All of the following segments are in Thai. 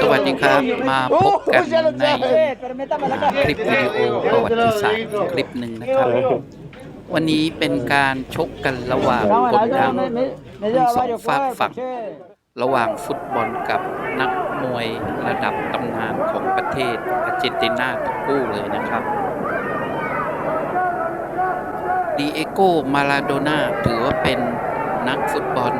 สวัสดีครับมาพบกันในคลิปวิดีโอประวัติศาสตร์คลิปหนึ่งนะครับ วันนี้เป็นการชกกันระหว่างคนดังทั้งสองฝากฝั่งระหว่างฟุตบอลกับนักมวยระดับตำนานของประเทศอาร์เจนตินาทั้งคู่เลยนะครับดีเอโกมาลาโดน่าถือว่าเป็นนักฟุตบอล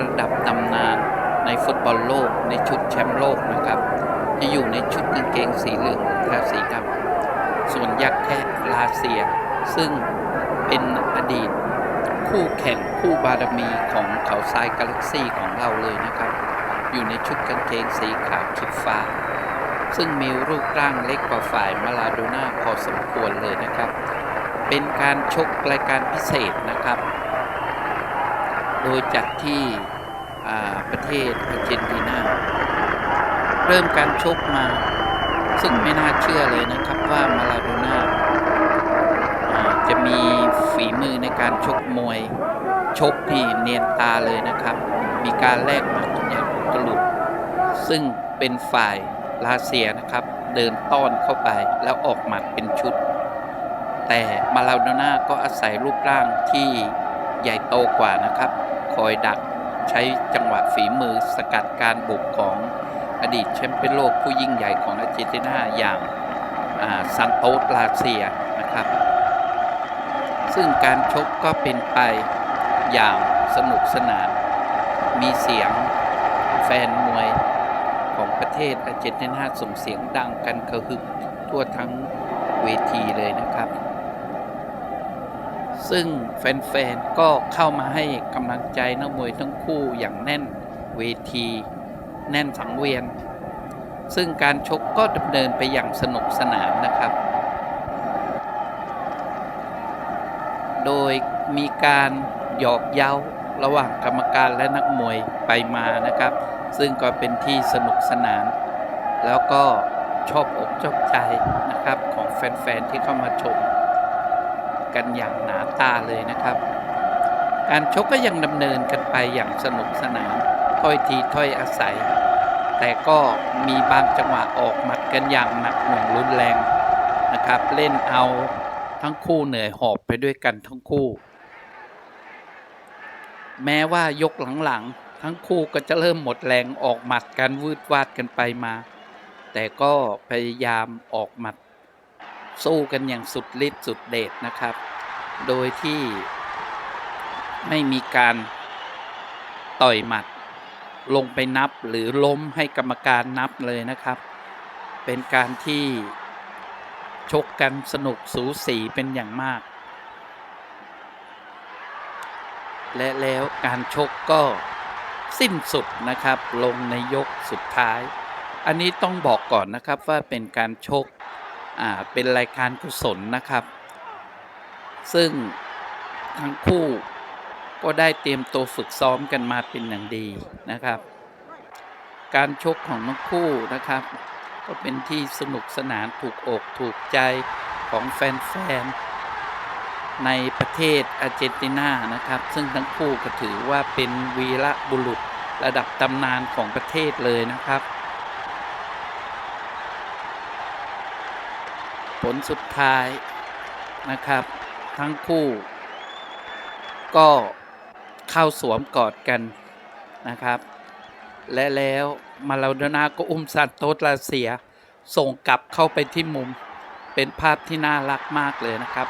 ระดับตำนาน ในฟุตบอลโลกในชุดแชมป์โลกนะครับ จะอยู่ในชุดกางเกงสีเหลืองทาสีดำส่วนยักษ์แคะลาเซีย ซึ่งเป็นอดีต คู่แข่งคู่บารมีของเขาทรายกาแล็กซี่ของเราเลยนะครับ อยู่ในชุดกางเกงสีขาวขีดฟ้า ซึ่งมีรูปร่างเล็กกว่าฝ่ายมาลาโดน่าพอสมควรเลยนะครับ เป็นการชกรายการพิเศษนะครับ โดยจัดที่ ประเทศอาร์เจนตินาเริ่มการชกมา ซึ่งไม่น่าเชื่อเลยนะครับว่ามาลาโดน่าาจะมีฝีมือในการชกมวย ชกที่เนียนตาเลยนะครับ มีการแลกหมัดอย่างอุตลุดซึ่งเป็นฝ่ายลาเซียนะครับ เดินต้อนเข้าไปแล้วออกหมัดเป็นชุด แต่มาลาโดน่าก็อาศัยรูปร่างที่ใหญ่โตกว่านะครับ คอยดัก ใช้จังหวะฝีมือสกัดการบุกของอดีตแชมป์เปี้ยนโลกผู้ยิ่งใหญ่ของอาร์เจนตินาอย่างซันโตสลาเซียนะครับ ซึ่งการชกก็เป็นไปอย่างสนุกสนาน มีเสียงแฟนมวยของประเทศอาร์เจนตินาส่งเสียงดังกันกระหึ่มทั่วทั้งเวทีเลยนะครับ ซึ่งแฟนๆ ก็เข้ามาให้กำลังใจนักมวยทั้งคู่อย่างแน่นเวที แน่นสังเวียน ซึ่งการชกก็ดำเนินไปอย่างสนุกสนานนะครับ โดยมีการหยอกเย้าระหว่างกรรมการและนักมวยไปมานะครับ ซึ่งก็เป็นที่สนุกสนาน แล้วก็ชอบอกชอบใจนะครับของแฟนๆ ที่เข้ามาชม กันอย่างหนาตาเลยนะครับ การชกก็ยังดำเนินกันไปอย่างสนุกสนานถ้อยทีถ้อยอาศัย แต่ก็มีบางจังหวะออกหมัดกันอย่างหนักหน่วงรุนแรงนะครับ เล่นเอาทั้งคู่เหนื่อยหอบไปด้วยกันทั้งคู่ แม้ว่ายกหลังๆทั้งคู่ก็จะเริ่มหมดแรงออกหมัดกันวืดวาดกันไปมา แต่ก็พยายามออกหมัด สู้กันอย่างสุดฤทธิ์สุดเดชนะครับ โดยที่ไม่มีการต่อยหมัด ลงไปนับหรือล้มให้กรรมการนับเลยนะครับ เป็นการที่ชกกันสนุกสูสีเป็นอย่างมาก และแล้วการชกก็สิ้นสุดนะครับ ลงในยกสุดท้าย อันนี้ต้องบอกก่อนนะครับว่าเป็นการชก เป็นรายการกุศลนะครับ ซึ่งทั้งคู่ก็ได้เตรียมตัวฝึกซ้อมกันมาเป็นอย่างดีนะครับ การชกของทั้งคู่นะครับ ก็เป็นที่สนุกสนานถูกอกถูกใจของแฟนๆ ในประเทศอาร์เจนตินานะครับ ซึ่งทั้งคู่ก็ถือว่าเป็นวีระบุรุษระดับตำนานของประเทศเลยนะครับ ผลสุดท้ายนะครับ ทั้งคู่ ก็เข้าสวมกอดกันนะครับ และแล้วมาลาโดนาก็อุ้มซานโตสลาเซีย ส่งกลับเข้าไปที่มุมเป็นภาพที่น่ารักมากเลยนะครับ